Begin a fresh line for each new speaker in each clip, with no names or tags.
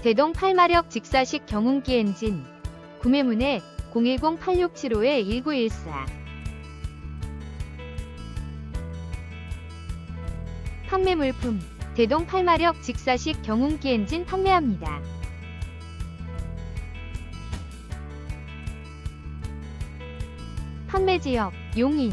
대동 8마력 직사식 경운기 엔진. 구매문의 010-8675-1914 판매 물품. 대동 8마력 직사식 경운기 엔진 판매합니다. 판매 지역 용인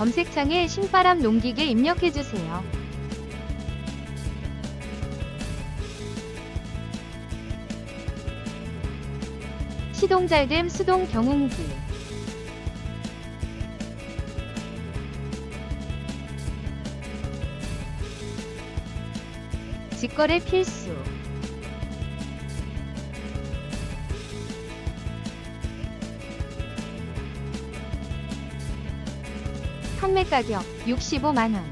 검색창에 신바람 농기계 입력해주세요. 시동 잘됨 수동 경운기 직거래 필수 판매 가격 65만원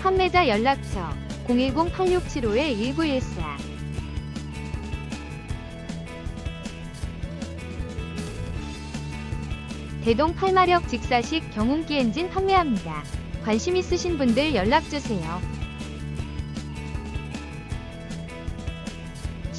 판매자 연락처 010-8675-1914 대동 8마력 직사식 경운기 엔진 판매합니다. 관심 있으신 분들 연락주세요.